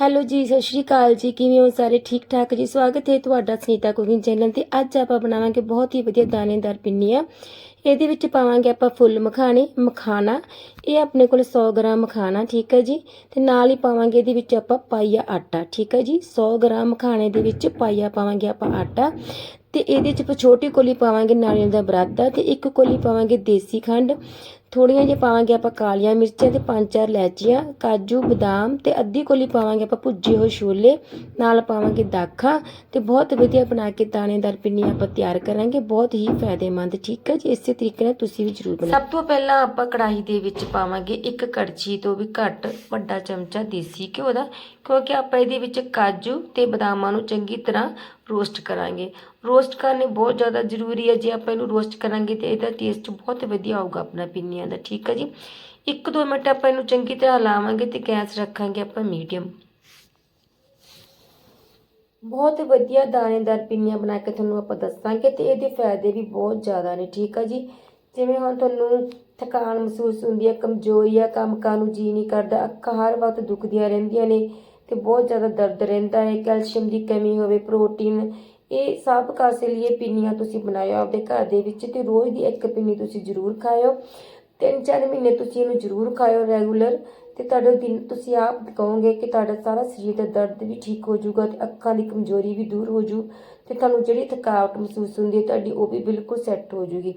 Hello ਜੀ, ਸਤਿ ਸ਼੍ਰੀ ਅਕਾਲ ਜੀ। ਕਿਵੇਂ ਹੋ ਸਾਰੇ? ਠੀਕ ਠਾਕ ਜੀ? ਸਵਾਗਤ ਹੈ ਤੁਹਾਡਾ ਸੁਨੀਤਾ ਕੁਕਿੰਗ ਚੈਨਲ ਤੇ। ਅੱਜ ਆਪਾਂ ਬਣਾਵਾਂਗੇ ਬਹੁਤ ਹੀ ਵਧੀਆ ਦਾਣੇਦਾਰ ਪਿੰਨੀਆਂ। ਇਹਦੇ ਵਿੱਚ ਪਾਵਾਂਗੇ ਆਪਾਂ ਫੁੱਲ ਮਖਾਣੇ, ਮਖਾਣਾ। ਇਹ ਆਪਣੇ ਕੋਲ 100 ਗ੍ਰਾਮ ਮਖਾਣਾ, ਠੀਕ ਹੈ ਜੀ? ਤੇ ਨਾਲ ਹੀ ਪਾਵਾਂਗੇ ਇਹਦੇ ਵਿੱਚ ਆਪਾਂ ਪਾਈਆ ਆਟਾ, ਠੀਕ ਹੈ ਜੀ? 100 ਗ੍ਰਾਮ ਮਖਾਣੇ ਦੇ ਵਿੱਚ ਪਾਈਆ ਪਾਵਾਂਗੇ ਆਪਾਂ ਆਟਾ। ਤੇ ਇਹਦੇ ਚ ਆਪਾਂ ਛੋਟੀ ਕੋਲੀ ਪਾਵਾਂਗੇ ਨਾਰੀਅਲ ਦਾ ਬਰਾਦਾ ਤੇ ਇੱਕ ਕੋਲੀ ਪਾਵਾਂਗੇ ਦੇਸੀ ਖੰਡ। ਥੋੜ੍ਹੀਆਂ ਜਿਹੀਆਂ ਪਾਵਾਂਗੇ ਆਪਾਂ ਕਾਲੀਆਂ ਮਿਰਚਾਂ ਅਤੇ ਪੰਜ ਚਾਰ ਇਲਾਇਚੀਆਂ, ਕਾਜੂ, ਬਦਾਮ ਅਤੇ ਅੱਧੀ ਕੋਲੀ ਪਾਵਾਂਗੇ ਆਪਾਂ ਭੁੱਜੇ ਹੋਏ ਛੋਲੇ, ਨਾਲ ਪਾਵਾਂਗੇ ਦਾਖਾ ਅਤੇ ਬਹੁਤ ਵਧੀਆ ਬਣਾ ਕੇ ਦਾਣੇਦਾਰ ਪਿੰਨੀਆਂ ਆਪਾਂ ਤਿਆਰ ਕਰਾਂਗੇ, ਬਹੁਤ ਹੀ ਫਾਇਦੇਮੰਦ, ਠੀਕ ਹੈ ਜੀ? ਇਸੇ ਤਰੀਕੇ ਨਾਲ ਤੁਸੀਂ ਵੀ ਜ਼ਰੂਰ ਬਣਾਓ। ਸਭ ਤੋਂ ਪਹਿਲਾਂ ਆਪਾਂ ਕੜਾਹੀ ਦੇ ਵਿੱਚ ਪਾਵਾਂਗੇ ਇੱਕ ਕੜਛੀ ਤੋਂ ਵੀ ਘੱਟ ਵੱਡਾ ਚਮਚਾ ਦੇਸੀ ਘਿਓ ਦਾ, ਕਿਉਂਕਿ ਆਪਾਂ ਇਹਦੇ ਵਿੱਚ ਕਾਜੂ ਤੇ ਬਦਾਮਾਂ ਨੂੰ ਚੰਗੀ ਤਰ੍ਹਾਂ ਰੋਸਟ ਕਰਾਂਗੇ। ਰੋਸਟ ਕਰਨੇ ਬਹੁਤ ਜ਼ਿਆਦਾ ਜ਼ਰੂਰੀ ਹੈ, ਜੇ ਆਪਾਂ ਇਹਨੂੰ ਰੋਸਟ ਕਰਾਂਗੇ ਤੇ ਇਹਦਾ ਟੇਸਟ ਬਹੁਤ ਵਧੀਆ ਆਊਗਾ ਆਪਣਾ ਪਿੰਨੀ ਪਿੰਨੀਆਂ ਦਾ ਠੀਕ ਹੈ ਜੀ? ਇੱਕ ਦੋ ਮਿੰਟ ਆਪਾਂ ਇਹਨੂੰ ਚੰਗੀ ਤਰ੍ਹਾਂ ਲਾਵਾਂਗੇ ਤੇ ਗੈਸ ਰੱਖਾਂਗੇ ਆਪਾਂ ਮੀਡੀਅਮ। ਬਹੁਤ ਵਧੀਆ ਦਾਣੇਦਾਰ ਪਿੰਨੀਆਂ ਬਣਾ ਕੇ ਤੁਹਾਨੂੰ ਆਪਾਂ ਦੱਸਾਂਗੇ ਤੇ ਇਹਦੇ ਫਾਇਦੇ ਵੀ ਬਹੁਤ ਜ਼ਿਆਦਾ ਨੇ, ਠੀਕ ਆ ਜੀ? ਜਿਵੇਂ ਹੁਣ ਤੁਹਾਨੂੰ ਥਕਾਨ ਮਹਿਸੂਸ ਹੁੰਦੀ ਹੈ ਕਮਜ਼ੋਰੀ ਆ, ਕੰਮ ਕਰਨ ਨੂੰ ਜੀ ਨਹੀਂ ਕਰਦਾ, ਅੱਖਾਂ ਹਰ ਵਕਤ ਦੁਖਦੀਆਂ ਰਹਿੰਦੀਆਂ ਨੇ ਤੇ ਬਹੁਤ ਜ਼ਿਆਦਾ ਦਰਦ ਰਹਿੰਦਾ ਹੈ, ਕੈਲਸ਼ੀਅਮ ਦੀ ਕਮੀ ਹੋਵੇ, ਪ੍ਰੋਟੀਨ, ਇਹ ਸਭ ਕਾਸੇ ਲਈ ਪਿੰਨੀਆਂ ਤੁਸੀਂ ਬਣਾਇਓ ਆਪਦੇ ਘਰ ਦੇ ਵਿੱਚ ਤੇ ਰੋਜ਼ ਦੀ ਇੱਕ ਪਿੰਨੀ ਤੁਸੀਂ ਜ਼ਰੂਰ ਖਾਇਓ। ਤਿੰਨ ਚਾਰ ਮਹੀਨੇ ਤੁਸੀਂ ਇਹਨੂੰ ਜ਼ਰੂਰ ਖਾਓ ਰੈਗੂਲਰ ਤੇ ਤੁਹਾਡੇ ਦਿਨ ਤੁਸੀਂ ਆਪ ਕਹੋਗੇ ਕਿ ਤੁਹਾਡਾ ਸਾਰਾ ਸਰੀਰ ਦਾ ਦਰਦ ਵੀ ਠੀਕ ਹੋ ਜਾਊਗਾ ਤੇ ਅੱਖਾਂ ਦੀ ਕਮਜ਼ੋਰੀ ਵੀ ਦੂਰ ਹੋ ਜੂ ਤੇ ਤੁਹਾਨੂੰ ਜਿਹੜੀ ਥਕਾਵਟ ਮਹਿਸੂਸ ਹੁੰਦੀ ਹੈ ਤੁਹਾਡੀ ਉਹ ਵੀ ਬਿਲਕੁਲ ਸੈੱਟ ਹੋ ਜੂਗੀ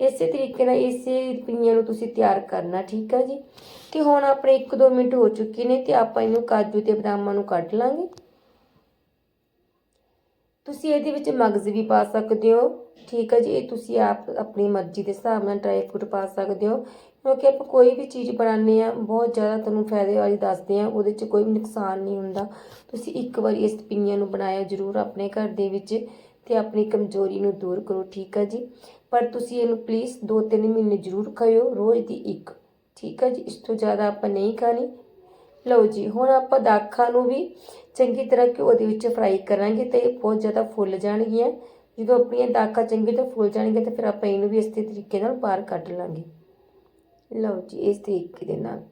ਇਸੇ ਤਰੀਕੇ ਨਾਲ ਇਸੇ ਪਿੰਨੀਆਂ ਨੂੰ ਤੁਸੀਂ ਤਿਆਰ ਕਰਨਾ, ਠੀਕ ਹੈ ਜੀ? ਤੇ ਹੁਣ ਆਪਣੇ 1-2 ਮਿੰਟ ਹੋ ਚੁੱਕੇ ਨੇ ਤੇ ਆਪਾਂ ਇਹਨੂੰ ਕਾਜੂ ਤੇ ਬਦਾਮਾਂ ਨੂੰ ਕੱਢ ਲਾਂਗੇ। ਤੁਸੀਂ ਇਹਦੇ ਵਿੱਚ ਮਗਜ਼ ਵੀ ਪਾ ਸਕਦੇ ਹੋ। ਠੀਕ ਹੈ ਜੀ, ਇਹ ਤੁਸੀਂ ਆਪ ਆਪਣੀ ਮਰਜ਼ੀ ਦੇ ਹਿਸਾਬ ਨਾਲ ਡਰਾਈ ਫਰੂਟ ਪਾ ਸਕਦੇ ਹੋ। ਕਿਉਂਕਿ ਆਪਾਂ ਕੋਈ ਵੀ ਚੀਜ਼ ਬਣਾਉਂਦੇ ਆ ਬਹੁਤ ਜ਼ਿਆਦਾ ਤੁਹਾਨੂੰ ਫਾਇਦੇ ਵਾਲੀ ਦੱਸਦੇ ਆ ਉਹਦੇ 'ਚ ਕੋਈ ਵੀ ਨੁਕਸਾਨ ਨਹੀਂ ਹੁੰਦਾ। ਤੁਸੀਂ ਇੱਕ ਵਾਰੀ ਇਸ ਪਿੰਨੀਆਂ ਨੂੰ ਬਣਾਇਆ ਜ਼ਰੂਰ ਆਪਣੇ ਘਰ ਦੇ ਵਿੱਚ ਤੇ ਆਪਣੀ ਕਮਜ਼ੋਰੀ ਨੂੰ ਦੂਰ ਕਰੋ, ਠੀਕ ਹੈ ਜੀ। ਪਰ ਤੁਸੀਂ ਇਹਨੂੰ ਪਲੀਜ਼ 2-3 ਮਹੀਨੇ ਜ਼ਰੂਰ ਖਾਇਓ, ਰੋਜ਼ ਦੀ ਇੱਕ। ਠੀਕ ਹੈ ਜੀ, ਇਸ ਤੋਂ ਜ਼ਿਆਦਾ ਆਪਾਂ ਨਹੀਂ ਖਾਣੀ। ਲਓ ਜੀ, ਹੁਣ ਆਪਾਂ ਦਾਖਾਂ ਨੂੰ ਵੀ ਚੰਗੀ ਤਰ੍ਹਾਂ ਘਿਓ ਦੇ ਵਿੱਚ ਫਰਾਈ ਕਰਾਂਗੇ ਤੇ ਇਹ ਬਹੁਤ ਜ਼ਿਆਦਾ ਫੁੱਲ ਜਾਣਗੀਆਂ। ਜਦੋਂ ਆਪਣੀਆਂ ਦਾਖਾਂ ਚੰਗੀ ਤਰ੍ਹਾਂ ਫੁੱਲ ਜਾਣਗੀਆਂ ਤਾਂ ਫਿਰ ਆਪਾਂ ਇਹਨੂੰ ਵੀ ਇਸੇ ਤਰੀਕੇ ਨਾਲ ਬਾਹਰ ਕੱਢ ਲਾਂਗੇ। ਲਓ ਜੀ, ਇਸ ਤਰੀਕੇ ਦੇ ਨਾਲ।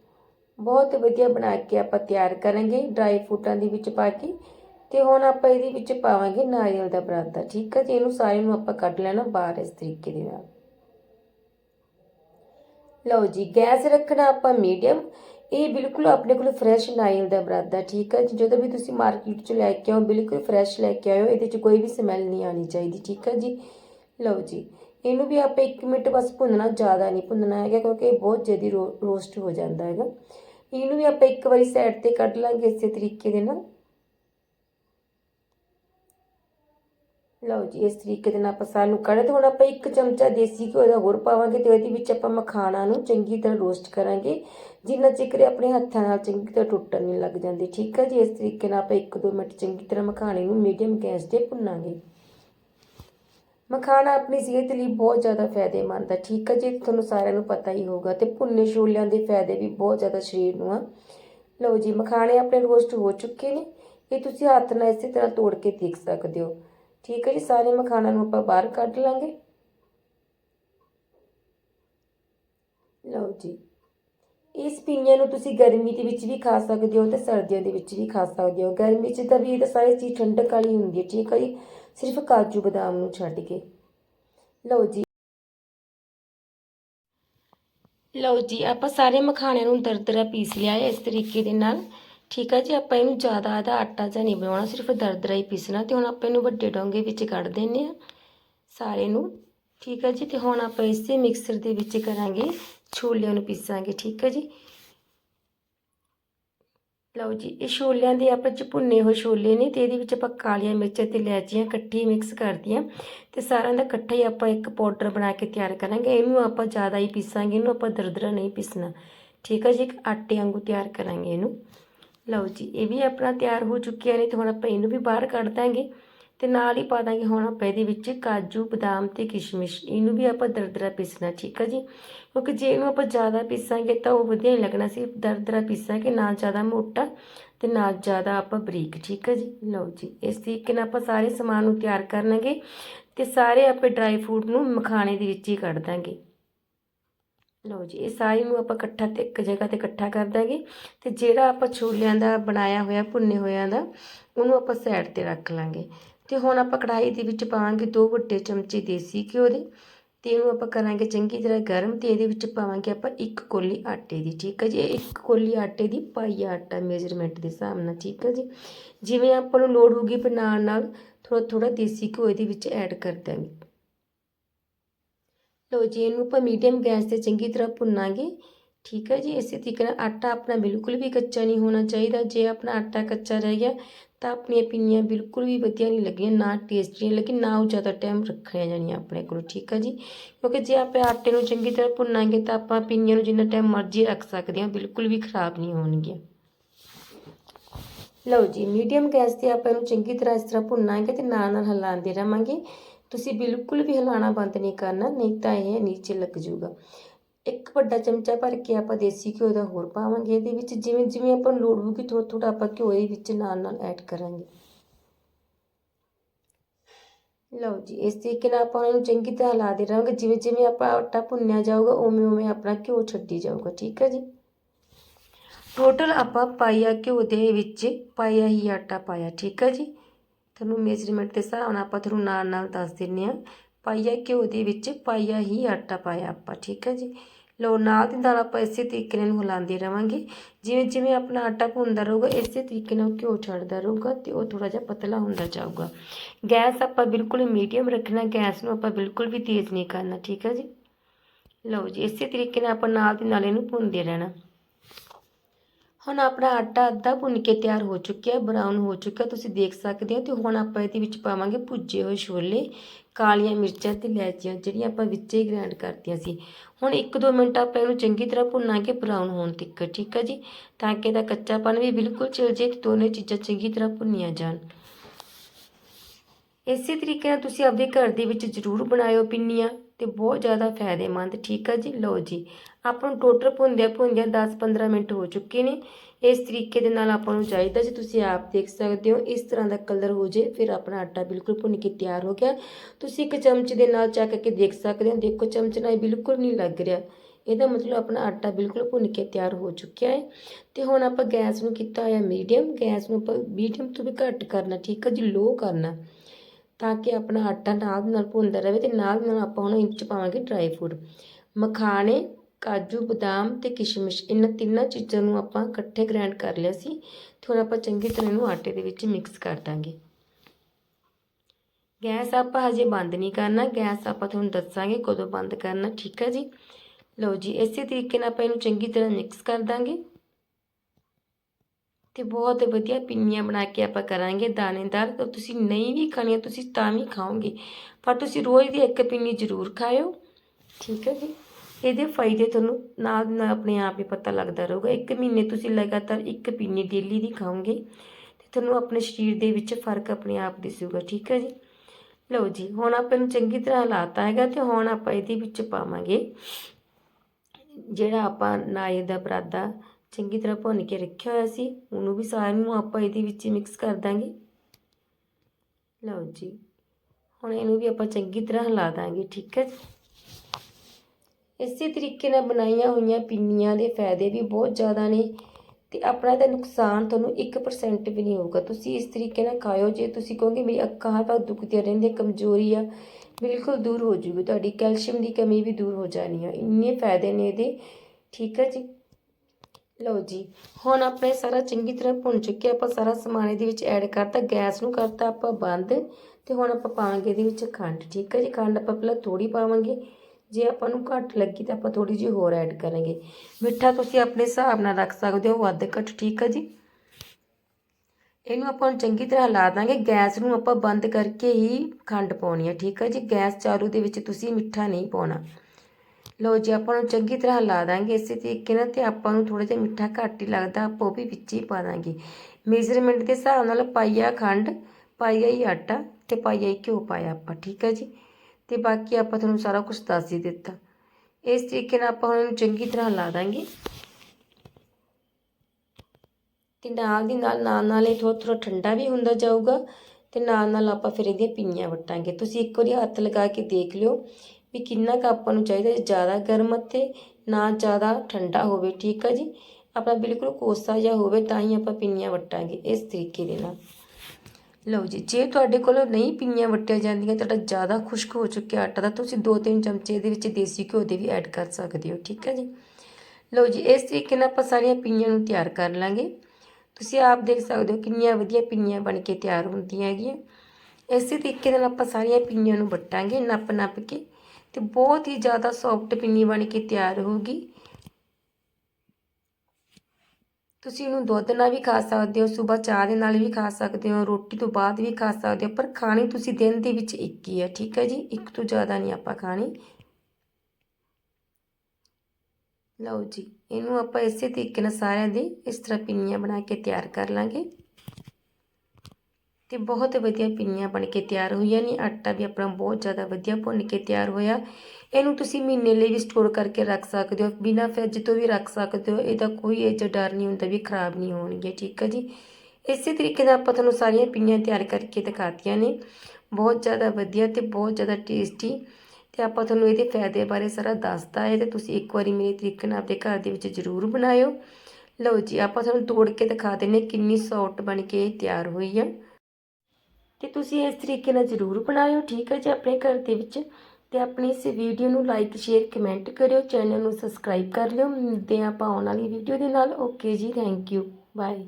ਬਹੁਤ ਵਧੀਆ ਬਣਾ ਕੇ ਆਪਾਂ ਤਿਆਰ ਕਰਾਂਗੇ ਡਰਾਈ ਫਰੂਟਾਂ ਦੇ ਵਿੱਚ ਪਾ ਕੇ ਤੇ ਹੁਣ ਆਪਾਂ ਇਹਦੇ ਵਿੱਚ ਪਾਵਾਂਗੇ ਨਾਰੀਅਲ ਦਾ ਪਰਾਠਾ, ਠੀਕ ਹੈ ਜੀ? ਇਹਨੂੰ ਸਾਰੇ ਨੂੰ ਆਪਾਂ ਕੱਢ ਲੈਣਾ ਬਾਹਰ ਇਸ ਤਰੀਕੇ ਦੇ ਨਾਲ। ਲਓ ਜੀ, ਗੈਸ ਰੱਖਣਾ ਆਪਾਂ ਮੀਡੀਅਮ। ਇਹ ਬਿਲਕੁਲ ਆਪਣੇ ਕੋਲ ਫਰੈਸ਼ ਨਾਰੀਅਲ ਦਾ ਬਰਾਦਾ, ਠੀਕ ਹੈ? ਜੀ ਜਦੋਂ ਵੀ ਤੁਸੀਂ ਮਾਰਕੀਟ ਚ ਲੈ ਕੇ ਆਓ, ਬਿਲਕੁਲ ਫਰੈਸ਼ ਲੈ ਕੇ ਆਇਓ, ਇਹਦੇ ਚ ਕੋਈ ਵੀ ਸਮੈਲ ਨਹੀਂ ਆਣੀ ਚਾਹੀਦੀ, ਠੀਕ ਹੈ ਜੀ? ਲਓ ਜੀ, ਇਹਨੂੰ ਵੀ ਆਪਾਂ 1 ਮਿੰਟ ਬਸ ਭੁੰਨਣਾ ਜ਼ਿਆਦਾ ਨਹੀਂ ਭੁੰਨਣਾ ਹੈਗਾ, ਕਿਉਂਕਿ ਇਹ ਬਹੁਤ ਜਲਦੀ ਰੋਸਟ ਹੋ ਜਾਂਦਾ ਹੈਗਾ। ਇਹਨੂੰ ਵੀ ਆਪਾਂ ਇੱਕ ਵਾਰੀ ਸਾਈਡ ਤੇ ਕੱਢ ਲਾਂਗੇ ਇਸੇ ਤਰੀਕੇ ਦੇ ਨਾਲ। ਲਓ ਜੀ, ਇਸ ਤਰੀਕੇ ਦੇ ਨਾਲ ਆਪਾਂ ਸਾਨੂੰ ਕੜੇ ਕੱਢ ਤੇ ਹੁਣ ਆਪਾਂ ਇੱਕ ਚਮਚਾ ਦੇਸੀ ਘਿਓ ਦਾ ਹੋਰ ਪਾਵਾਂਗੇ ਤੇ ਇਹਦੇ ਵਿੱਚ ਆਪਾਂ ਮਖਾਣਾ ਨੂੰ ਚੰਗੀ ਤਰ੍ਹਾਂ ਰੋਸਟ ਕਰਾਂਗੇ। ਜਿੰਨਾ ਚਿਕਰ ਆਪਣੇ ਹੱਥਾਂ ਨਾਲ ਚੰਗੀ ਤਰ੍ਹਾਂ ਟੁੱਟਣ ਨਹੀਂ ਲੱਗ ਜਾਂਦੇ, ਠੀਕ ਹੈ ਜੀ? ਇਸ ਤਰੀਕੇ ਨਾਲ ਆਪਾਂ 1-2 ਮਿੰਟ ਚੰਗੀ ਤਰ੍ਹਾਂ ਮਖਾਣੇ ਨੂੰ ਮੀਡੀਅਮ ਗੈਸ ਤੇ ਭੁੰਨਾਂਗੇ। ਮਖਾਣਾ ਆਪਣੀ ਸਿਹਤ ਲਈ ਬਹੁਤ ਜ਼ਿਆਦਾ ਫਾਇਦੇਮੰਦ ਹੈ ਠੀਕ ਹੈ ਜੀ? ਤੁਹਾਨੂੰ ਸਾਰਿਆਂ ਨੂੰ ਪਤਾ ਹੀ ਹੋਊਗਾ ਤੇ ਭੁੰਨੇ ਛੋਲਿਆਂ ਦੇ ਫਾਇਦੇ ਵੀ ਬਹੁਤ ਜ਼ਿਆਦਾ ਸਰੀਰ ਨੂੰ ਆ। ਲਓ ਜੀ, ਮਖਾਣੇ ਆਪਣੇ ਰੋਸਟ ਹੋ ਚੁੱਕੇ ਨੇ। ਇਹ ਤੁਸੀਂ ਹੱਥ ਨਾਲ ਇਸੇ ਤਰ੍ਹਾਂ ਤੋੜ ਕੇ ਦੇਖ ਸਕਦੇ ਹੋ। ਠੀਕ ਹੈ ਜੀ, ਸਾਰੇ ਮਖਾਣਾ ਨੂੰ ਆਪਾਂ ਬਾਹਰ ਕੱਢ ਲਾਂਗੇ। ਲਓ ਜੀ, ਇਸ ਪਿੰਨੀਆਂ ਨੂੰ ਤੁਸੀਂ ਗਰਮੀ ਦੇ ਵਿੱਚ ਵੀ ਖਾ ਸਕਦੇ ਹੋ ਤੇ ਸਰਦੀਆਂ ਦੇ ਵਿੱਚ ਵੀ ਖਾ ਸਕਦੇ ਹੋ। ਗਰਮੀ 'ਚ ਤਾਂ ਵੀ ਇਹ ਤਾਂ ਸਾਰੀ ਚੀਜ਼ ਠੰਡਕ ਵਾਲੀ ਹੁੰਦੀ ਹੈ, ਠੀਕ ਹੈ ਜੀ? ਸਿਰਫ ਕਾਜੂ ਬਦਾਮ ਨੂੰ ਛੱਡ ਕੇ। ਲਓ ਜੀ। ਲਓ ਜੀ, ਆਪਾਂ ਸਾਰੇ ਮਖਾਣਿਆਂ ਨੂੰ ਦਰਦਰਾ ਪੀਸ ਲਿਆ ਇਸ ਤਰੀਕੇ ਦੇ ਨਾਲ। ਠੀਕ ਆ ਜੀ, ਆਪਾਂ ਇਹਨੂੰ ਜ਼ਿਆਦਾ ਦਾ ਆਟਾ ਜਾਂ ਨਹੀਂ ਬਣਾਉਣਾ, ਸਿਰਫ ਦਰਦਰਾ ਹੀ ਪੀਸਣਾ ਤੇ ਹੁਣ ਆਪਾਂ ਇਹਨੂੰ ਵੱਡੇ ਡੋਂਗੇ ਵਿੱਚ ਕੱਢ ਦਿੰਨੇ ਆ ਸਾਰੇ ਨੂੰ। ਠੀਕ ਆ ਜੀ, ਤੇ ਹੁਣ ਆਪਾਂ ਇਸੇ ਮਿਕਸਰ ਦੇ ਵਿੱਚ ਕਰਾਂਗੇ, ਛੋਲਿਆਂ ਨੂੰ ਪੀਸਾਂਗੇ, ਠੀਕ ਹੈ ਜੀ। ਲਓ ਜੀ, ਇਹ ਛੋਲਿਆਂ ਦੇ ਆਪਾਂ ਚ ਭੁੰਨੇ ਹੋਏ ਛੋਲੇ ਨੇ ਤੇ ਇਹਦੇ ਵਿੱਚ ਆਪਾਂ ਕਾਲੀਆਂ ਮਿਰਚਾਂ ਤੇ ਇਲਾਇਚੀਆਂ ਇਕੱਠੀ ਮਿਕਸ ਕਰਦੀਆਂ ਤੇ ਸਾਰਿਆਂ ਦਾ ਇਕੱਠਾ ਹੀ ਆਪਾਂ ਇੱਕ ਪਾਊਡਰ ਬਣਾ ਕੇ ਤਿਆਰ ਕਰਾਂਗੇ, ਇਹਨੂੰ ਆਪਾਂ ਜ਼ਿਆਦਾ ਹੀ ਪੀਸਾਂਗੇ, ਇਹਨੂੰ ਆਪਾਂ ਦਰਦਰਾ ਨਹੀਂ ਪੀਸਣਾ। ਠੀਕ ਆ ਜੀ, ਇੱਕ ਆਟੇ ਵਾਂਗੂ ਤਿਆਰ ਕਰਾਂਗੇ ਇਹਨੂੰ। ਲਓ ਜੀ, ਇਹ ਵੀ ਆਪਣਾ ਤਿਆਰ ਹੋ ਚੁੱਕਿਆ ਨੇ, ਤੇ ਹੁਣ ਆਪਾਂ ਇਹਨੂੰ ਵੀ ਬਾਹਰ ਕੱਢ ਦਾਂਗੇ ਤੇ ਨਾਲ ਹੀ ਪਾ ਦਾਂਗੇ ਹੁਣ ਆਪਾਂ ਇਹਦੇ ਵਿੱਚ ਕਾਜੂ, ਬਦਾਮ ਤੇ ਕਿਸ਼ਮਿਸ਼। ਇਹਨੂੰ ਵੀ ਆਪਾਂ ਦਰਦਰਾ ਪੀਸਣਾ, ਠੀਕ ਹੈ ਜੀ? ਕਿਉਂਕਿ ਜੇ ਇਹਨੂੰ ਆਪਾਂ ਜ਼ਿਆਦਾ ਪੀਸਾਂਗੇ ਤਾਂ ਉਹ ਵਧੀਆ ਨਹੀਂ ਲੱਗਣਾ ਸੀ ਦਰਦਰਾ ਪੀਸਾਂਗੇ, ਨਾ ਜ਼ਿਆਦਾ ਮੋਟਾ ਤੇ ਨਾ ਜ਼ਿਆਦਾ ਆਪਾਂ ਬਰੀਕ, ਠੀਕ ਹੈ ਜੀ? ਲਓ ਜੀ, ਇਸ ਤਰੀਕੇ ਨਾਲ ਆਪਾਂ ਸਾਰੇ ਸਮਾਨ ਨੂੰ ਤਿਆਰ ਕਰਨਾਂਗੇ ਤੇ ਸਾਰੇ ਆਪਾਂ ਡਰਾਈ ਫਰੂਟ ਨੂੰ ਮਖਾਣੇ ਦੇ ਵਿੱਚ ਹੀ ਕੱਢ ਦਾਂਗੇ। ਲਓ ਜੀ, ਇਹ ਸਾਰੀ ਨੂੰ ਆਪਾਂ ਇਕੱਠਾ ਤੇ ਇੱਕ ਜਗ੍ਹਾ ਤੇ ਇਕੱਠਾ ਕਰ ਦਾਂਗੇ ਤੇ ਜਿਹੜਾ ਆਪਾਂ ਛੋਲਿਆਂ ਦਾ ਬਣਾਇਆ ਹੋਇਆ, ਭੁੰਨੇ ਹੋਇਆਂ ਦਾ, ਉਹਨੂੰ ਆਪਾਂ ਸਾਈਡ ਤੇ ਰੱਖ ਲਾਂਗੇ। ਤੇ ਹੁਣ ਆਪਾਂ ਕੜਾਈ ਦੇ ਵਿੱਚ ਪਾਵਾਂਗੇ ਦੋ ਵੱਡੇ ਚਮਚੇ ਦੇਸੀ ਘਿਓ ਦੇ ਤੇ ਇਹਨੂੰ ਆਪਾਂ ਕਰਾਂਗੇ ਚੰਗੀ ਤਰ੍ਹਾਂ ਗਰਮ ਤੇ ਇਹਦੇ ਵਿੱਚ ਪਾਵਾਂਗੇ ਆਪਾਂ ਇੱਕ ਕੋਲੀ ਆਟੇ ਦੀ, ਠੀਕ ਹੈ ਜੀ? ਇਹ ਇੱਕ ਕੋਲੀ ਆਟੇ ਦੀ ਪਾਈ ਆਟਾ ਮੇਜ਼ਰਮੈਂਟ ਦੇ ਹਿਸਾਬ ਨਾਲ, ਠੀਕ ਹੈ ਜੀ? ਜਿਵੇਂ ਆਪਾਂ ਨੂੰ ਲੋੜ ਹੋਊਗੀ ਪਰ ਨਾਲ ਨਾਲ ਥੋੜਾ ਥੋੜਾ ਦੇਸੀ ਘਿਓ ਇਹਦੇ ਵਿੱਚ ਐਡ ਕਰ ਦਾਂਗੇ। ਲਓ ਜੀ, ਇਹਨੂੰ ਆਪਾਂ ਮੀਡੀਅਮ ਗੈਸ ਤੇ ਚੰਗੀ ਤਰ੍ਹਾਂ ਭੁੰਨਾਂਗੇ। ਠੀਕ ਹੈ ਜੀ, ਇਸੇ ਤਰੀਕੇ ਨਾਲ ਆਟਾ ਆਪਣਾ ਬਿਲਕੁਲ ਵੀ ਕੱਚਾ ਨਹੀਂ ਹੋਣਾ ਚਾਹੀਦਾ। ਜੇ ਆਪਣਾ ਆਟਾ ਕੱਚਾ ਰਹਿ ਗਿਆ, ਤਾਂ ਆਪਣੀਆਂ ਪਿੰਨੀਆਂ ਬਿਲਕੁਲ ਵੀ ਵਧੀਆ ਨਹੀਂ ਲੱਗੀਆਂ, ਨਾ ਟੇਸਟੀ ਨਹੀਂ ਲੇਕਿਨ ਨਾ ਉਹ ਜ਼ਿਆਦਾ ਟਾਈਮ ਰੱਖਣੀਆਂ ਜਾਣੀਆਂ ਆਪਣੇ ਕੋਲ। ਠੀਕ ਹੈ ਜੀ, ਕਿਉਂਕਿ ਜੇ ਆਪਾਂ ਆਟੇ ਨੂੰ ਚੰਗੀ ਤਰ੍ਹਾਂ ਭੁੰਨਾਂਗੇ, ਤਾਂ ਆਪਾਂ ਪਿੰਨੀਆਂ ਨੂੰ ਜਿੰਨਾ ਟਾਈਮ ਮਰਜ਼ੀ ਰੱਖ ਸਕਦੇ ਹਾਂ, ਬਿਲਕੁਲ ਵੀ ਖਰਾਬ ਨਹੀਂ ਹੋਣਗੀਆਂ। ਲਓ ਜੀ ਮੀਡੀਅਮ ਗੈਸ ਤੇ ਆਪਾਂ ਇਹਨੂੰ ਚੰਗੀ ਤਰ੍ਹਾਂ ਇਸ ਤਰ੍ਹਾਂ ਭੁੰਨਾਂਗੇ ਤੇ ਨਾਲ ਨਾਲ ਹਿਲਾਉਂਦੇ ਰਵਾਂਗੇ ਤੁਸੀਂ ਬਿਲਕੁਲ ਵੀ ਹਿਲਾਉਣਾ ਬੰਦ ਨਹੀਂ ਕਰਨਾ, ਨਹੀਂ ਤਾਂ ਇਹ ਨੀਚੇ ਲੱਗ ਜਾਊਗਾ। ਇੱਕ ਵੱਡਾ ਚਮਚਾ ਭਰ ਕੇ ਆਪਾਂ ਦੇਸੀ ਘਿਓ ਦਾ ਹੋਰ ਪਾਵਾਂਗੇ, ਇਹਦੇ ਵਿੱਚ ਜਿਵੇਂ ਜਿਵੇਂ ਆਪਾਂ ਨੂੰ ਲੋੜ ਹੋਊਗੀ ਥੋੜਾ ਥੋੜਾ ਆਪਾਂ ਘਿਓ ਦੇ ਵਿੱਚ ਨਾਲ ਨਾਲ ਐਡ ਕਰਾਂਗੇ। ਲਓ ਜੀ, ਇਸ ਤਰੀਕੇ ਨਾਲ ਆਪਾਂ ਇਹਨੂੰ ਚੰਗੀ ਤਰ੍ਹਾਂ ਲਾ ਦੇ ਰਹਾਂਗੇ, ਜਿਵੇਂ ਜਿਵੇਂ ਆਪਾਂ ਆਟਾ ਭੁੰਨਿਆ ਜਾਊਗਾ, ਉਵੇਂ ਉਵੇਂ ਆਪਣਾ ਘਿਓ ਛੱਡੀ ਜਾਊਗਾ, ਠੀਕ ਹੈ ਜੀ? ਟੋਟਲ ਆਪਾਂ ਪਾਈਆ ਘਿਓ ਦੇ ਵਿੱਚ ਪਾਇਆ ਹੀ ਆਟਾ ਪਾਇਆ, ਠੀਕ ਹੈ ਜੀ? ਤੁਹਾਨੂੰ ਮੇਜ਼ਰਮੈਂਟ ਦੇ ਹਿਸਾਬ ਨਾਲ ਆਪਾਂ ਤੁਹਾਨੂੰ ਨਾਲ ਨਾਲ ਦੱਸ ਦਿੰਨੇ ਆ ਪਾਈਆ ਘਿਓ ਦੇ ਵਿੱਚ ਪਾਈਆ ਹੀ ਆਟਾ ਪਾਇਆ ਆਪਾਂ, ਠੀਕ ਹੈ ਜੀ? ਲਓ, ਨਾਲ ਦੀ ਨਾਲ ਆਪਾਂ ਇਸੇ ਤਰੀਕੇ ਨਾਲ ਹਿਲਾਉਂਦੇ ਰਵਾਂਗੇ। ਜਿਵੇਂ ਜਿਵੇਂ ਆਪਣਾ ਆਟਾ ਭੁੰਦਾ ਰਹੂਗਾ, ਇਸੇ ਤਰੀਕੇ ਨਾਲ ਘਿਓ ਛੱਡਦਾ ਰਹੂਗਾ ਤੇ ਉਹ ਥੋੜਾ ਜਿਹਾ ਪਤਲਾ ਹੁੰਦਾ ਜਾਊਗਾ। ਗੈਸ ਆਪਾਂ ਬਿਲਕੁਲ ਮੀਡੀਅਮ ਰੱਖਣਾ, ਗੈਸ ਨੂੰ ਆਪਾਂ ਬਿਲਕੁਲ ਵੀ ਤੇਜ਼ ਨਹੀਂ ਕਰਨਾ, ਠੀਕ ਹੈ ਜੀ? ਲਓ ਜੀ, ਇਸੇ ਤਰੀਕੇ ਨਾਲ ਆਪਾਂ ਨਾਲ ਦੀ ਨਾਲ ਇਹਨੂੰ ਭੁੰਨਦੇ ਰਹਿਣਾ। ਹੁਣ ਆਪਣਾ ਆਟਾ ਅੱਧਾ ਭੁੰਨ ਕੇ ਤਿਆਰ ਹੋ ਚੁੱਕਿਆ ਬਰਾਊਨ ਹੋ ਚੁੱਕਿਆ ਤੁਸੀਂ ਦੇਖ ਸਕਦੇ ਹੋ ਤੇ ਹੁਣ ਆਪਾਂ ਇਹਦੇ ਵਿੱਚ ਪਾਵਾਂਗੇ ਭੁੱਜੇ ਹੋਏ ਛੋਲੇ, ਕਾਲੀਆਂ ਮਿਰਚਾਂ ਤੇ ਇਲਾਇਚੀਆਂ, ਜਿਹੜੀਆਂ ਆਪਾਂ ਵਿੱਚੇ ਹੀ ਗ੍ਰਾਈਂਡ ਕਰਤੀਆਂ ਸੀ। ਹੁਣ 1-2 ਮਿੰਟ ਆਪਾਂ ਇਹਨੂੰ ਚੰਗੀ ਤਰ੍ਹਾਂ ਭੁੰਨਾਂਗੇ ਬਰਾਊਨ ਹੋਣ ਤੱਕ, ਠੀਕ ਹੈ ਜੀ? ਤਾਂ ਕਿ ਇਹਦਾ ਕੱਚਾਪਨ ਵੀ ਬਿਲਕੁਲ ਚਲ ਜੇ ਤੇ ਦੋਨੇ ਚੀਜ਼ਾਂ ਚੰਗੀ ਤਰ੍ਹਾਂ ਭੁੰਨੀਆਂ ਜਾਣ। ਇਸੇ ਤਰੀਕੇ ਨਾਲ ਤੁਸੀਂ ਆਪਦੇ ਘਰ ਦੇ ਵਿੱਚ ਜ਼ਰੂਰ ਬਣਾਇਓ ਪਿੰਨੀਆਂ। ਤੇ ਬਹੁਤ ਜ਼ਿਆਦਾ ਫਾਇਦੇਮੰਦ, ਠੀਕ ਆ ਜੀ? ਲਓ ਜੀ, ਆਪਾਂ ਨੂੰ ਟੋਟਲ ਭੁੰਦਿਆਂ ਭੁੰਦਿਆਂ 10-15 ਮਿੰਟ ਹੋ ਚੁੱਕੇ ਨੇ। ਇਸ ਤਰੀਕੇ ਦੇ ਨਾਲ ਆਪਾਂ ਨੂੰ ਚਾਹੀਦਾ ਜੀ, ਤੁਸੀਂ ਆਪ ਦੇਖ ਸਕਦੇ ਹੋ, ਇਸ ਤਰ੍ਹਾਂ ਦਾ ਕਲਰ ਹੋ ਜੇ, ਫਿਰ ਆਪਣਾ ਆਟਾ ਬਿਲਕੁਲ ਭੁੰਨ ਕੇ ਤਿਆਰ ਹੋ ਗਿਆ। ਤੁਸੀਂ ਇੱਕ ਚਮਚ ਦੇ ਨਾਲ ਚੱਕ ਕੇ ਦੇਖ ਸਕਦੇ ਹੋ, ਦੇਖੋ ਚਮਚ ਨਾਲ ਇਹ ਬਿਲਕੁਲ ਨਹੀਂ ਲੱਗ ਰਿਹਾ। ਇਹਦਾ ਮਤਲਬ ਆਪਣਾ ਆਟਾ ਬਿਲਕੁਲ ਭੁੰਨ ਕੇ ਤਿਆਰ ਹੋ ਚੁੱਕਿਆ ਹੈ। ਤੇ ਹੁਣ ਆਪਾਂ ਗੈਸ ਨੂੰ ਕੀਤਾ ਹੋਇਆ ਮੀਡੀਅਮ, ਗੈਸ ਨੂੰ ਆਪਾਂ ਮੀਡੀਅਮ ਤੋਂ ਵੀ ਘੱਟ ਕਰਨਾ, ਠੀਕ ਹੈ ਜੀ, ਲੋ ਕਰਨਾ। ਤਾਂ ਕਿ ਆਪਣਾ ਆਟਾ ਨਾਲ ਨਾਲ ਭੁੰਨਦਾ ਰਹੇ ਅਤੇ ਨਾਲ ਨਾਲ ਆਪਾਂ ਹੁਣ ਇੰਚ ਪਾਵਾਂਗੇ ਡਰਾਈ ਫਰੂਟ ਮਖਾਣੇ, ਕਾਜੂ, ਬਦਾਮ ਤੇ ਕਿਸ਼ਮਿਸ਼, ਇਹਨਾਂ ਤਿੰਨਾਂ ਚੀਜ਼ਾਂ ਨੂੰ ਆਪਾਂ ਇਕੱਠੇ ਗ੍ਰਾਈਂਡ ਕਰ ਲਿਆ ਸੀ ਤੇ ਹੁਣ ਆਪਾਂ ਚੰਗੀ ਤਰ੍ਹਾਂ ਇਹਨੂੰ ਆਟੇ ਦੇ ਵਿੱਚ ਮਿਕਸ ਕਰ ਦਾਂਗੇ। ਗੈਸ ਆਪਾਂ ਹਜੇ ਬੰਦ ਨਹੀਂ ਕਰਨਾ, ਗੈਸ ਆਪਾਂ ਤੁਹਾਨੂੰ ਦੱਸਾਂਗੇ ਕਦੋਂ ਬੰਦ ਕਰਨਾ, ਠੀਕ ਹੈ ਜੀ? ਲਓ ਜੀ, ਇਸੇ ਤਰੀਕੇ ਨਾਲ ਆਪਾਂ ਇਹਨੂੰ ਚੰਗੀ ਤਰ੍ਹਾਂ ਮਿਕਸ ਕਰ ਦਾਂਗੇ। ਤੇ ਬਹੁਤ ਵਧੀਆ ਪਿੰਨੀਆਂ ਬਣਾ ਕੇ ਆਪਾਂ ਕਰਾਂਗੇ ਦਾਣੇਦਾਰ ਤਾਂ ਤੁਸੀਂ ਨਹੀਂ ਵੀ ਖਾਣੀਆਂ, ਤੁਸੀਂ ਤਾਂ ਵੀ ਖਾਓਗੇ। ਪਰ ਤੁਸੀਂ ਰੋਜ਼ ਦੀ ਇੱਕ ਪਿੰਨੀ ਜ਼ਰੂਰ ਖਾਇਓ। ਠੀਕ ਹੈ ਜੀ? ਇਹਦੇ ਫਾਇਦੇ ਤੁਹਾਨੂੰ ਨਾਲ ਨਾਲ ਆਪਣੇ ਆਪ ਹੀ ਪਤਾ ਲੱਗਦਾ ਰਹੂਗਾ। ਇੱਕ ਮਹੀਨੇ ਤੁਸੀਂ ਲਗਾਤਾਰ ਇੱਕ ਪਿੰਨੀ ਡੇਲੀ ਦੀ ਖਾਓਗੇ ਤੇ ਤੁਹਾਨੂੰ ਆਪਣੇ ਸਰੀਰ ਦੇ ਵਿੱਚ ਫ਼ਰਕ ਆਪਣੇ ਆਪ ਦਿਸੂਗਾ। ਠੀਕ ਹੈ ਜੀ? ਲਓ ਜੀ, ਹੁਣ ਆਪਾਂ ਨੂੰ ਚੰਗੀ ਤਰ੍ਹਾਂ ਹਲਾਤਾ ਹੈਗਾ ਤੇ ਹੁਣ ਆਪਾਂ ਇਹਦੇ ਵਿੱਚ ਪਾਵਾਂਗੇ ਜਿਹੜਾ ਆਪਾਂ ਨਾਏ ਦਾ ਬਰਾਦਾ ਚੰਗੀ ਤਰ੍ਹਾਂ ਭੁੰਨ ਕੇ ਰੱਖਿਆ ਹੋਇਆ ਸੀ। ਉਹਨੂੰ ਵੀ ਸਾਰਿਆਂ ਨੂੰ ਆਪਾਂ ਇਹਦੇ ਵਿੱਚ ਮਿਕਸ ਕਰ ਦਾਂਗੇ। ਲਓ ਜੀ, ਹੁਣ ਇਹਨੂੰ ਵੀ ਆਪਾਂ ਚੰਗੀ ਤਰ੍ਹਾਂ ਹਿਲਾ ਦਾਂਗੇ, ਠੀਕ ਹੈ। ਇਸੇ ਤਰੀਕੇ ਨਾਲ ਬਣਾਈਆਂ ਹੋਈਆਂ ਪਿੰਨੀਆਂ ਦੇ ਫਾਇਦੇ ਵੀ ਬਹੁਤ ਜ਼ਿਆਦਾ ਨੇ ਤੇ ਆਪਣਾ ਤਾਂ ਨੁਕਸਾਨ ਤੁਹਾਨੂੰ 1% ਵੀ ਨਹੀਂ ਹੋਊਗਾ। ਤੁਸੀਂ ਇਸ ਤਰੀਕੇ ਨਾਲ ਖਾਓ, ਜੇ ਤੁਸੀਂ ਕਹੋਗੇ ਵੀ ਅੱਖਾਂ ਹਰ ਹੱਥਾਂ ਦੁਖਦੀਆਂ ਰਹਿੰਦੀਆਂ, ਕਮਜ਼ੋਰੀ ਆ, ਬਿਲਕੁਲ ਦੂਰ ਹੋ ਜੂਗੀ। ਤੁਹਾਡੀ ਕੈਲਸ਼ੀਅਮ ਦੀ ਕਮੀ ਵੀ ਦੂਰ ਹੋ ਜਾਣੀ ਆ। ਇੰਨੇ ਫਾਇਦੇ ਨੇ ਇਹਦੇ, ਠੀਕ ਹੈ ਜੀ। ਲਓ ਜੀ, ਹੁਣ ਆਪਣੇ ਸਾਰਾ ਚੰਗੀ ਤਰ੍ਹਾਂ ਭੁੰਨ ਚੁੱਕੇ ਆਪਾਂ ਸਾਰਾ ਸਮਾਨ ਇਹਦੇ ਵਿੱਚ ਐਡ ਕਰਤਾ, ਗੈਸ ਨੂੰ ਕਰਤਾ ਆਪਾਂ ਬੰਦ ਤੇ ਹੁਣ ਆਪਾਂ ਪਾਵਾਂਗੇ ਇਹਦੇ ਵਿੱਚ ਖੰਡ, ਠੀਕ ਹੈ ਜੀ? ਖੰਡ ਆਪਾਂ ਪਹਿਲਾਂ ਥੋੜੀ ਪਾਵਾਂਗੇ, ਜੇ ਆਪਾਂ ਨੂੰ ਘੱਟ ਲੱਗੀ ਤਾਂ ਆਪਾਂ ਥੋੜੀ ਜਿਹੀ ਹੋਰ ਐਡ ਕਰਾਂਗੇ। ਮਿੱਠਾ ਤੁਸੀਂ ਆਪਣੇ ਹਿਸਾਬ ਨਾਲ ਰੱਖ ਸਕਦੇ ਹੋ, ਵੱਧ ਘੱਟ, ਠੀਕ ਹੈ ਜੀ? ਇਹਨੂੰ ਆਪਾਂ ਹੁਣ ਚੰਗੀ ਤਰ੍ਹਾਂ ਲਾ ਦਾਂਗੇ, ਗੈਸ ਨੂੰ ਆਪਾਂ ਬੰਦ ਕਰਕੇ ਹੀ ਖੰਡ ਪਾਉਣੀ ਹੈ, ਠੀਕ ਹੈ ਜੀ? ਗੈਸ ਚਾਲੂ ਦੇ ਵਿੱਚ ਤੁਸੀਂ ਮਿੱਠਾ ਨਹੀਂ ਪਾਉਣਾ। ਲਓ ਜੀ, ਆਪਾਂ ਨੂੰ ਚੰਗੀ ਤਰ੍ਹਾਂ ਲਾ ਦਾਂਗੇ ਇਸੇ ਤਰੀਕੇ ਨਾਲ ਤੇ ਆਪਾਂ ਨੂੰ ਥੋੜਾ ਜਿਹਾ ਮਿੱਠਾ ਘੱਟ ਹੀ ਲੱਗਦਾ, ਆਪਾਂ ਉਹ ਵੀ ਵਿੱਚ ਹੀ ਪਾ ਦਾਂਗੇ। ਮੇਜ਼ਰਮੈਂਟ ਦੇ ਹਿਸਾਬ ਨਾਲ ਪਾਈਆ ਖੰਡ ਪਾਈਆ ਹੀ ਆਟਾ ਤੇ ਪਾਈਆ ਹੀ ਘਿਓ ਪਾਇਆ ਆਪਾਂ, ਠੀਕ ਹੈ ਜੀ? ਤੇ ਬਾਕੀ ਆਪਾਂ ਤੁਹਾਨੂੰ ਸਾਰਾ ਕੁਝ ਦੱਸ ਹੀ ਦਿੱਤਾ। ਇਸ ਤਰੀਕੇ ਨਾਲ ਆਪਾਂ ਹੁਣ ਚੰਗੀ ਤਰ੍ਹਾਂ ਲਾ ਦਾਂਗੇ। ਤੇ ਨਾਲ ਦੀ ਨਾਲ ਨਾਲ ਨਾਲ ਇਹ ਥੋੜ੍ਹਾ ਥੋੜ੍ਹਾ ਠੰਡਾ ਵੀ ਹੁੰਦਾ ਜਾਊਗਾ ਤੇ ਨਾਲ ਨਾਲ ਆਪਾਂ ਫਿਰ ਇਹਦੀਆਂ ਪਿੰਨੀਆਂ ਵਟਾਂਗੇ। ਤੁਸੀਂ ਇੱਕ ਵਾਰੀ ਹੱਥ ਲਗਾ ਕੇ ਦੇਖ ਲਿਓ। ਵੀ ਕਿੰਨਾ ਕੁ ਆਪਾਂ ਨੂੰ ਚਾਹੀਦਾ ਜ਼ਿਆਦਾ ਗਰਮ ਅਤੇ ਨਾ ਜ਼ਿਆਦਾ ਠੰਡਾ ਹੋਵੇ, ਠੀਕ ਆ ਜੀ? ਆਪਣਾ ਬਿਲਕੁਲ ਕੋਸਾ ਜਿਹਾ ਹੋਵੇ ਤਾਂ ਹੀ ਆਪਾਂ ਪਿੰਨੀਆਂ ਵੱਟਾਂਗੇ ਇਸ ਤਰੀਕੇ ਦੇ ਨਾਲ। ਲਓ ਜੀ, ਜੇ ਤੁਹਾਡੇ ਕੋਲੋਂ ਨਹੀਂ ਪਿੰਨੀਆਂ ਵੱਟੀਆਂ ਜਾਂਦੀਆਂ, ਤੁਹਾਡਾ ਜ਼ਿਆਦਾ ਖੁਸ਼ਕ ਹੋ ਚੁੱਕਿਆ ਆਟਾ ਦਾ ਤੁਸੀਂ 2-3 ਚਮਚੇ ਦੇ ਵਿੱਚ ਦੇਸੀ ਘਿਓ ਦੇ ਵੀ ਐਡ ਕਰ ਸਕਦੇ ਹੋ, ਠੀਕ ਹੈ ਜੀ? ਲਓ ਜੀ, ਇਸ ਤਰੀਕੇ ਨਾਲ ਆਪਾਂ ਸਾਰੀਆਂ ਪਿੰਨੀਆਂ ਨੂੰ ਤਿਆਰ ਕਰ ਲਾਂਗੇ। ਤੁਸੀਂ ਆਪ ਦੇਖ ਸਕਦੇ ਹੋ ਕਿੰਨੀਆਂ ਵਧੀਆ ਪਿੰਨੀਆਂ ਬਣ ਕੇ ਤਿਆਰ ਹੁੰਦੀਆਂ ਹੈਗੀਆਂ। ਇਸੇ ਤਰੀਕੇ ਨਾਲ ਆਪਾਂ ਸਾਰੀਆਂ ਪਿੰਨੀਆਂ ਨੂੰ ਵੱਟਾਂਗੇ ਨੱਪ ਨੱਪ ਕੇ। ਤੇ ਬਹੁਤ ਹੀ ਜ਼ਿਆਦਾ ਸੌਫਟ ਪਿੰਨੀ ਬਣ ਕੇ ਤਿਆਰ ਹੋਊਗੀ। ਤੁਸੀਂ ਇਹਨੂੰ ਦੁੱਧ ਨਾਲ ਵੀ ਖਾ ਸਕਦੇ ਹੋ, ਸਵੇਰ ਚਾਹ ਦੇ ਨਾਲ ਵੀ ਖਾ ਸਕਦੇ ਹੋ, ਰੋਟੀ ਤੋਂ ਬਾਅਦ ਵੀ ਖਾ ਸਕਦੇ ਹੋ, ਪਰ ਖਾਣੀ ਤੁਸੀਂ ਦਿਨ ਦੇ ਵਿੱਚ ਇੱਕ ਹੀ ਹੈ, ਠੀਕ ਹੈ ਜੀ? ਇੱਕ ਤੋਂ ਜ਼ਿਆਦਾ ਨਹੀਂ ਆਪਾਂ ਖਾਣੀ। ਲਓ ਜੀ, ਇਹਨੂੰ ਆਪਾਂ ਇਸੇ ਤਰੀਕੇ ਨਾਲ ਸਾਰਿਆਂ ਦੀ ਇਸ ਤਰ੍ਹਾਂ ਪਿੰਨੀਆਂ ਬਣਾ ਕੇ ਤਿਆਰ ਕਰ ਲਾਂਗੇ। ਤੇ ਬਹੁਤ ਵਧੀਆ ਪਿੰਨੀਆਂ ਬਣ ਕੇ ਤਿਆਰ ਹੋਈਆਂ ਨੇ। ਆਟਾ ਵੀ ਆਪਣਾ ਬਹੁਤ ਜ਼ਿਆਦਾ ਵਧੀਆ ਭੁੰਨ ਕੇ ਤਿਆਰ ਹੋਇਆ। ਇਹਨੂੰ ਤੁਸੀਂ ਮਹੀਨੇ ਲਈ ਵੀ ਸਟੋਰ ਕਰਕੇ ਰੱਖ ਸਕਦੇ ਹੋ। ਬਿਨਾਂ ਫ੍ਰਿਜ ਤੋਂ ਵੀ ਰੱਖ ਸਕਦੇ ਹੋ। ਇਹਦਾ ਕੋਈ ਇਹ 'ਚ ਡਰ ਨਹੀਂ ਹੁੰਦਾ ਵੀ ਖਰਾਬ ਨਹੀਂ ਹੋਣਗੇ, ਠੀਕ ਹੈ ਜੀ? ਇਸੇ ਤਰੀਕੇ ਨਾਲ ਆਪਾਂ ਤੁਹਾਨੂੰ ਸਾਰੀਆਂ ਪਿੰਨੀਆਂ ਤਿਆਰ ਕਰਕੇ ਦਿਖਾਤੀਆਂ ਨੇ। ਬਹੁਤ ਜ਼ਿਆਦਾ ਵਧੀਆ ਤੇ ਬਹੁਤ ਜ਼ਿਆਦਾ ਟੇਸਟੀ ਤੇ ਆਪਾਂ ਤੁਹਾਨੂੰ ਇਹਦੇ ਫਾਇਦੇ ਬਾਰੇ ਸਾਰਾ ਦੱਸਤਾ ਹੈ ਤੇ ਤੁਸੀਂ ਇੱਕ ਵਾਰੀ ਮੇਰੇ ਤਰੀਕੇ ਨਾਲ ਆਪਣੇ ਘਰ ਦੇ ਵਿੱਚ ਜ਼ਰੂਰ ਬਣਾਇਓ। ਲਓ ਜੀ, ਆਪਾਂ ਤੁਹਾਨੂੰ ਤੋੜ ਕੇ ਦਿਖਾ ਦਿੰਨੇ ਕਿੰਨੀ ਸੌਫਟ ਬਣ ਕੇ ਇਹ ਤਿਆਰ ਹੋਈ ਆ। ਤੇ ਤੁਸੀਂ ਇਸ ਤਰੀਕੇ ਨਾਲ ਜ਼ਰੂਰ ਬਣਾਇਓ, ਠੀਕ ਹੈ ਜੀ, ਆਪਣੇ ਘਰ ਦੇ ਵਿੱਚ। ਤੇ ਆਪਣੀ ਇਸ ਵੀਡੀਓ ਨੂੰ ਲਾਈਕ ਸ਼ੇਅਰ ਕਮੈਂਟ ਕਰਿਓ ਚੈਨਲ ਨੂੰ ਸਬਸਕ੍ਰਾਈਬ ਕਰ ਲਿਓ। ਮਿਲਦੇ ਆਪਾਂ ਆਉਣ ਵਾਲੀ ਵੀਡੀਓ ਦੇ ਨਾਲ। ਓਕੇ ਜੀ ਥੈਂਕ ਯੂ ਬਾਏ